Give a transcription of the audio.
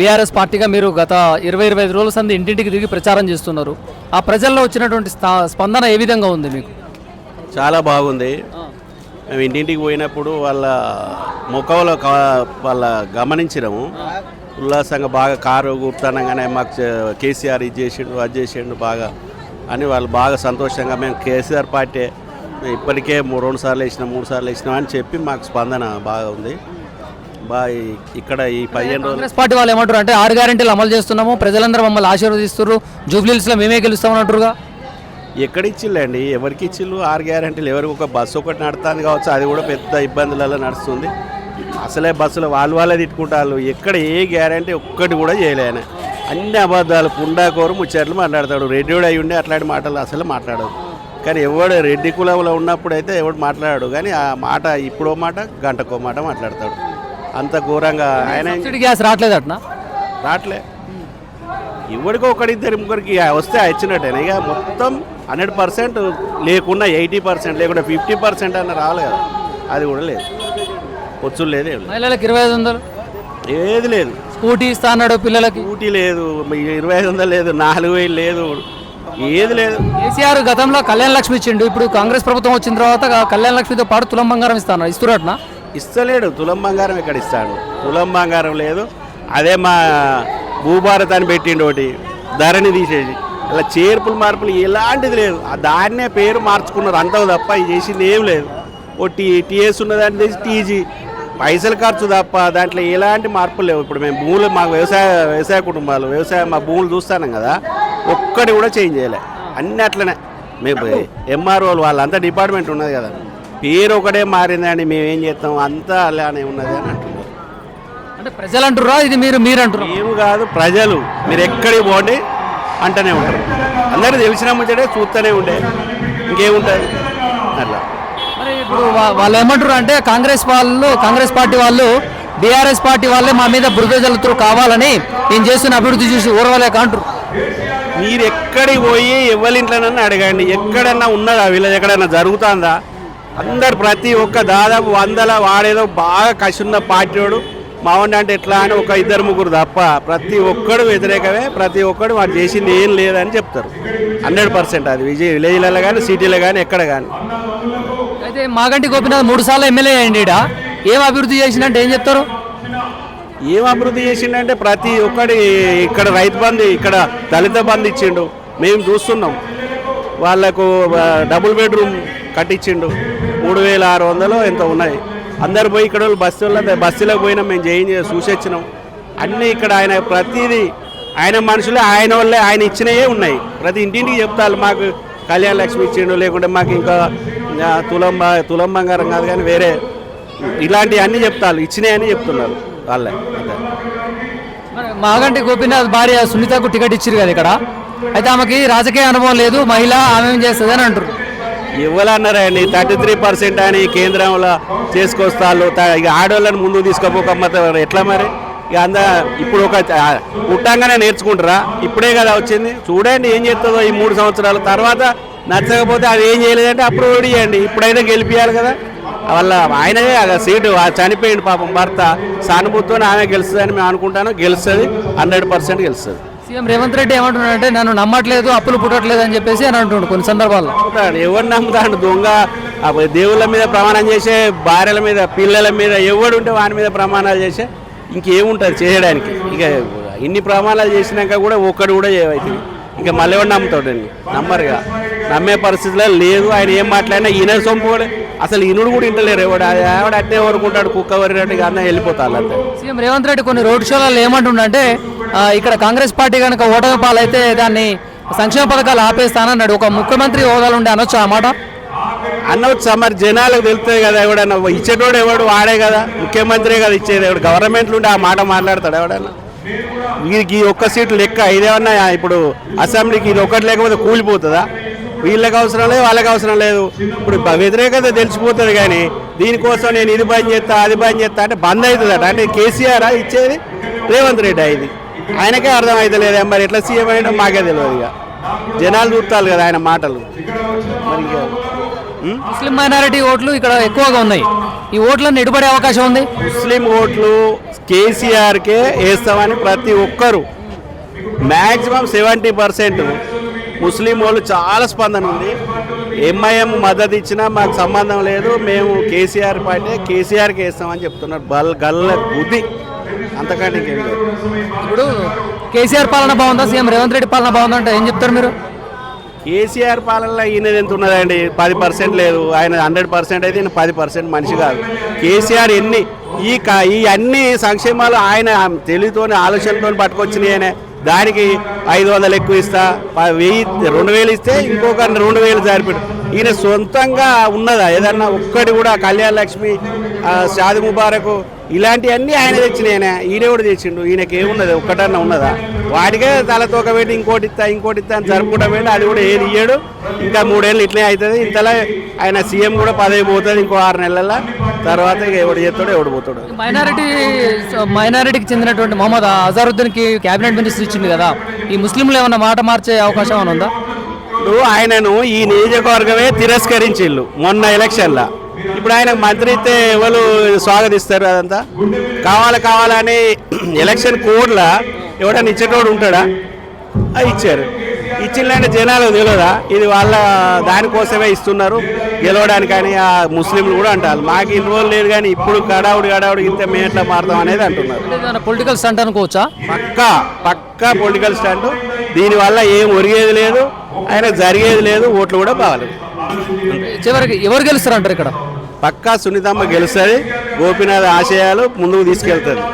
BRS పార్టీగా మీరు గత ఇరవై ఇరవై ఐదు రోజుల సంది ఇంటింటికి తిరిగి ప్రచారం చేస్తున్నారు. ఆ ప్రజల్లో వచ్చినటువంటి స్థా- స్పందన ఏ విధంగా ఉంది మీకు? చాలా బాగుంది. మేము ఇంటింటికి పోయినప్పుడు వాళ్ళ ముఖంలో కా- వాళ్ళ గమనించినాము. ఉల్లాసంగా బాగా కారు గుర్తానంగానే మాకు కేసీఆర్ ఇది చేసిండు అది చేసిండు బాగా అని వాళ్ళు బాగా సంతోషంగా మేము కేసీఆర్ పార్టీ ఇప్పటికే మూ- రెండు సార్లు వేసినాం మూడు సార్లు వేసినాం అని చెప్పి మాకు స్పందన బాగా ఉంది. ఇక్కడ ఈ పదిహేను రోజులు కాంగ్రెస్ పార్టీ వాళ్ళు ఏమంటారు అంటే ఆరు గ్యారెంటీలు అమలు చేస్తున్నాము ప్రజలందరూ మమ్మల్ని ఆశీర్వదిస్తున్నారు జూబ్లీహిల్స్లో మేమే గెలుస్తామన్నట్టుగా ఎక్కడ ఇచ్చిల్లండి ఎవరికి ఇచ్చిల్లు ఆరు గ్యారంటీలు? ఎవరికి ఒక బస్సు ఒకటి నడుస్తుంది కావచ్చు అది కూడా పెద్ద ఇబ్బందులలో నడుస్తుంది. అసలే బస్సులు వాళ్ళు వాళ్ళే తిట్టుకుంటారు ఎక్కడ ఏ గ్యారంటీ ఒక్కటి కూడా చేయలేను అన్ని అబద్ధాలు పుండాకోరు ముచ్చట్లు మాట్లాడతాడు. రెడ్డి కూడా అయి ఉండి అట్లాంటి మాటలు అసలు మాట్లాడదు. కానీ ఎవడు రెడ్డి కులంలో ఉన్నప్పుడు అయితే ఎవడు మాట్లాడాడు. కానీ ఆ మాట ఇప్పుడో మాట గంటకో మాట మాట్లాడతాడు. అంత ఘోరంగా. ఆయన గ్యాస్ రావట్లేదు అట్నా రావట్లే ఎవరికి ఒకరిద్దరు ముగ్గురికి వస్తే ఇచ్చినట్టేనా? ఇక మొత్తం హండ్రెడ్ పర్సెంట్ లేకున్నా ఎయిటీ పర్సెంట్ లేకుండా ఫిఫ్టీ పర్సెంట్ అన్న రావాలి కదా. అది కూడా లేదు. వచ్చులు లేదు. మహిళలకు ఇరవై ఐదు వందలు? ఏది లేదు. స్కూటీ ఇస్తా అన్నాడు పిల్లలకి? ఊటీ లేదు ఇరవై ఐదు వందలు లేదు నాలుగు వేలు లేదు. ఏది లేదు. కేసీఆర్ గతంలో కళ్యాణ లక్ష్మి ఇచ్చిండు. ఇప్పుడు కాంగ్రెస్ ప్రభుత్వం వచ్చిన తర్వాత కళ్యాణ లక్ష్మితో పాటు తులం బంగారం ఇస్తాను ఇస్తున్నట్నా ఇస్తలేడు. తులం బంగారం ఎక్కడ ఇస్తాడు? తులం బంగారం లేదు. అదే మా భూభారత్ అని పెట్టిండు ఒకటి ధరని తీసేసి అలా చేర్పులు మార్పులు ఎలాంటిది లేదు. ఆ దాన్నే పేరు మార్చుకున్నారు అంతకు తప్ప ఇది చేసింది ఏం లేదు. ఓ టీ టీఎస్ ఉన్నదాన్ని తీసి టీజీ. పైసలు ఖర్చు తప్ప దాంట్లో ఎలాంటి మార్పులు లేవు. ఇప్పుడు మేము భూములు మాకు వ్యవసాయ వ్యవసాయ కుటుంబాలు వ్యవసాయం మా భూములు చూస్తాను కదా ఒక్కటి కూడా చేంజ్ చేయలే. అన్ని అట్లనే. మేము ఎంఆర్ఓలు వాళ్ళంతా డిపార్ట్మెంట్ ఉన్నది కదా. పేరు ఒకటే మారిందండి మేము ఏం చేస్తాం అంతా అలానే ఉన్నది అని అంటున్నారు. అంటే ప్రజలు అంటుర్రా ఇది మీరు మీరు అంటున్నారు మేము కాదు ప్రజలు మీరు ఎక్కడికి పోండి అంటూనే ఉంటారు. అందరికీ తెలిసిన ముచ్చటే చూస్తూనే ఉండే ఇంకేముంటుంది? అట్లా. మరి ఇప్పుడు వాళ్ళు ఏమంటారు అంటే కాంగ్రెస్ వాళ్ళు కాంగ్రెస్ పార్టీ వాళ్ళు బీఆర్ఎస్ పార్టీ వాళ్ళే మా మీద బురద జల్లుతురు కావాలని నేను చేస్తున్న అభివృద్ధి చూసి ఊరవలేక అంటారు మీరు ఎక్కడికి పోయి ఎవరింట్లోనన్నా అడగండి ఎక్కడన్నా ఉన్నదా వీళ్ళది ఎక్కడన్నా జరుగుతుందా? అందరు ప్రతి ఒక్క దాదాపు వందల వాడేదో బాగా కసున్న పార్టీవాడు మావండి అంటే ఎట్లా అని ఒక ఇద్దరు ముగ్గురు తప్ప ప్రతి ఒక్కడు వ్యతిరేకమే ప్రతి ఒక్కడు వాడు చేసింది ఏం లేదని చెప్తారు. హండ్రెడ్ పర్సెంట్ అది. విజయ్ విలేజ్లలో కానీ సిటీలో కానీ ఎక్కడ కానీ. అయితే మాగంటి గోపినాథ్ మూడు సార్లు ఎమ్మెల్యే అయ్యండి ఏం అభివృద్ధి చేసినట్టు ఏం చెప్తారు? ఏం అభివృద్ధి చేసిండంటే ప్రతి ఒక్కడి ఇక్కడ రైతు బంధు ఇక్కడ దళిత బంధు ఇచ్చిండు. మేము చూస్తున్నాం. వాళ్ళకు ఆ, డబుల్ బెడ్రూమ్ కట్టించిండు. మూడు వేల ఆరు వందలు ఎంత ఉన్నాయి. అందరు పోయి ఇక్కడ వాళ్ళు బస్సులో బస్సులోకి పోయినా మేము చేంజ్ చూసి వచ్చినాం అన్నీ ఇక్కడ ఆయన ప్రతిదీ ఆయన మనుషులే ఆయన వాళ్ళే ఆయన ఇచ్చినవే ఉన్నాయి. ప్రతి ఇంటింటికి చెప్తారు మాకు కళ్యాణ లక్ష్మి ఇచ్చిండు లేకుంటే మాకు ఇంకా తులంబ తులం తులం బంగారం కాదు కానీ వేరే ఇలాంటివి అన్నీ చెప్తారు ఇచ్చినాయని చెప్తున్నారు వాళ్ళే. మాగంటి గోపీనాథ్ భార్య సునీతకు టికెట్ ఇచ్చారు కదా ఇక్కడ. అయితే ఆమెకి రాజకీయ అనుభవం లేదు మహిళ ఆమె ఏం చేస్తుంది అని అంటారు ఇవ్వాలన్నారండి థర్టీ త్రీ పర్సెంట్ అని కేంద్రంలో చేసుకొస్తారు ఇక ఆడవాళ్ళని ముందుకు తీసుకోపోకమ్మతారు ఎట్లా మరి? ఇక అంద ఇప్పుడు ఒక పుట్టంగానే నేర్చుకుంటారా? ఇప్పుడే కదా వచ్చింది. చూడండి ఏం చేస్తుందో ఈ మూడు సంవత్సరాల. తర్వాత నచ్చకపోతే అది ఏం చేయలేదంటే అప్పుడు ఓడియండి. ఇప్పుడైతే గెలిపియాలి కదా. వాళ్ళ ఆయననే ఆ సీటు. చనిపోయింది పాపం భర్త. సానుభూతితో ఆమె గెలుస్తుందని మేము అనుకుంటాను. గెలుస్తుంది. హండ్రెడ్ పర్సెంట్ గెలుస్తుంది. సీఎం రేవంత్ రెడ్డి ఏమంటున్నాడంటే నన్ను నమ్మట్లేదు అప్పులు పుట్టట్లేదు అని చెప్పేసి అని అంటుండు కొన్ని సందర్భాల్లో. ఎవరు నమ్ముతాడు? దొంగ ఆ దేవుళ్ళ మీద ప్రమాణం చేసే భార్యల మీద పిల్లల మీద ఎవడు ఉంటే వాని మీద ప్రమాణాలు చేసే ఇంకేముంటుంది చేయడానికి? ఇక ఇన్ని ప్రమాణాలు చేసినాక కూడా ఒక్కడు కూడా అవుతుంది ఇంకా మళ్ళీ ఎవడు నమ్ముతాడండి నమ్మరుగా. నమ్మే పరిస్థితిలో లేదు. ఆయన ఏం మాట్లాడినా ఈయన సొంపు కూడా అసలు ఇనుడు కూడా ఇంటలేరు ఎవడు అది ఆవిడ అట్టే వరకుంటాడు కుక్క వరినట్టుగా అన్న వెళ్ళిపోతారు అంతే. సీఎం రేవంత్ రెడ్డి కొన్ని రోడ్ షోలలో ఏమంటుండంటే ఇక్కడ కాంగ్రెస్ పార్టీ కనుక ఓటమి పాలైతే దాన్ని సంక్షేమ పథకాలు ఆపేస్తానన్నాడు. ఒక ముఖ్యమంత్రి హోదాలు ఉండే అనొచ్చు ఆ మాట? అనవచ్చు మరి? జనాలకు తెలుస్తుంది కదా ఎవడన్నా. ఇచ్చేటోడు ఎవడు వాడే కదా. ముఖ్యమంత్రి కదా ఇచ్చేది ఎవడు. గవర్నమెంట్లు ఉంటే ఆ మాట మాట్లాడతాడు ఎవడన్నా? వీరికి ఈ ఒక్క సీటు లెక్క. ఇదేమన్నా ఇప్పుడు అసెంబ్లీకి ఇది ఒకటి లేకపోతే కూలిపోతుందా? వీళ్ళకి అవసరం లేదు వాళ్ళకి అవసరం లేదు. ఇప్పుడు వ్యతిరేకత తెలిసిపోతుంది కానీ దీనికోసం నేను ఇది బంద్ చేస్తా అది బంద్ చేస్తా అంటే బంద్ అవుతుందట. అంటే కేసీఆర్ ఇచ్చేది రేవంత్ రెడ్డి ఇది ఆయనకే అర్థం అవుతలేదు మరి ఎట్లా సీఎం అయినా మాకే తెలియదు ఇక. జనాలు చూస్తారు కదా ఆయన మాటలు. మరి? ముస్లిం మైనారిటీ ఓట్లు ఇక్కడ ఎక్కువగా ఉన్నాయి. ఈ ఓట్లను ఎడుబడే అవకాశం ఉంది? ముస్లిం ఓట్లు కేసీఆర్కే వేస్తామని ప్రతి ఒక్కరు. మ్యాక్సిమం సెవెంటీ పర్సెంట్ ముస్లిం వాళ్ళు చాలా స్పందన ఉంది. ఎంఐఎం మద్దతు ఇచ్చినా మాకు సంబంధం లేదు. మేము కేసీఆర్ పార్టీ కేసీఆర్కి వేస్తామని చెప్తున్నారు. బల్ గల్ల బుద్ధి. అంతకంటే ఇంకేం లేదు. ఇప్పుడు కేసీఆర్ పాలన బాగుందా? సీఎం రేవంత్ రెడ్డి పాలన బాగుందా అంటే ఏం చెప్తారు మీరు? కేసీఆర్ పాలనలో ఈయనది ఎంత ఉన్నదండి? పది పర్సెంట్ లేదు. ఆయన హండ్రెడ్ పర్సెంట్ అయితే ఈయన పది పర్సెంట్ మనిషి కాదు. కేసీఆర్ ఎన్ని ఈ ఈ అన్ని సంక్షేమాలు ఆయన తెలివితోని ఆలోచనతో పట్టుకొచ్చినాయనే దానికి ఐదు వందలు ఎక్కువ ఇస్తా ప- వెయ్యి రెండు వేలు ఇస్తే ఇంకొక రెండు వేలు జారిపెట్టు. ఈయన సొంతంగా ఉన్నదా? ఏదన్నా ఒక్కటి కూడా కళ్యాణ లక్ష్మి ఆ, షాది ముబారకు ఇలాంటివన్నీ ఆయన తెచ్చినాయనే. ఈయన కూడా తెచ్చిండు. ఈయనకి ఏమున్నది? ఒక్కటన్నా ఉన్నదా? వాటికే తలతోక పెట్టి ఇంకోటి ఇస్తా ఇంకోటి ఇస్తా అని జరుపుకోవడం పెట్టి అది కూడా ఏది ఇయ్యాడు. ఇంకా మూడేళ్ళు ఇట్లే అవుతుంది. ఇంతలా ఆయన సీఎం కూడా పదవి పోతుంది ఇంకో ఆరు నెలల తర్వాత ఎవడు చేస్తాడు ఎవడు పోతాడు. మైనారిటీ మైనారిటీకి చెందినటువంటి మొహమ్మద్ అజారుద్దీన్కి క్యాబినెట్ మినిస్టర్ ఇచ్చింది కదా. ఈ ముస్లింలు ఏమన్నా మాట మార్చే అవకాశం ఏమైనా ఉందా? ఇప్పుడు ఆయనను ఈ నియోజకవర్గమే తిరస్కరించిళ్ళు మొన్న ఎలక్షన్లో. ఇప్పుడు ఆయన మంత్రి అయితే ఎవరు స్వాగతిస్తారు అదంతా? కావాలి కావాలని ఎలక్షన్ కోడ్లా ఎవడన్నా ఇచ్చేటోడు ఉంటాడా? అది ఇచ్చారు. ఇచ్చిందంటే జనాలు తెలియదా ఇది వాళ్ళ దానికోసమే ఇస్తున్నారు. గెలవడానికి అని ఆ ముస్లింలు కూడా అంటారు. మాకు ఇన్ని రోజులు లేదు కానీ ఇప్పుడు గడావుడు గడావుడు ఇంత మేము ఎట్లా మారుతాం అనేది అంటున్నారు. పొలిటికల్ స్టంట్ అనుకోవచ్చా? పక్కా పక్కా పొలిటికల్ స్టాండ్ దీనివల్ల ఏం ఒరిగేది లేదు ఆయన జరిగేది లేదు ఓట్లు కూడా బాగాలేదు. చివరికి ఎవరు గెలుస్తారు అంటారు ఇక్కడ? పక్కా సునీతమ్మ గెలుస్తుంది గోపీనాథ్ ఆశయాలు ముందుకు తీసుకెళ్తుంది.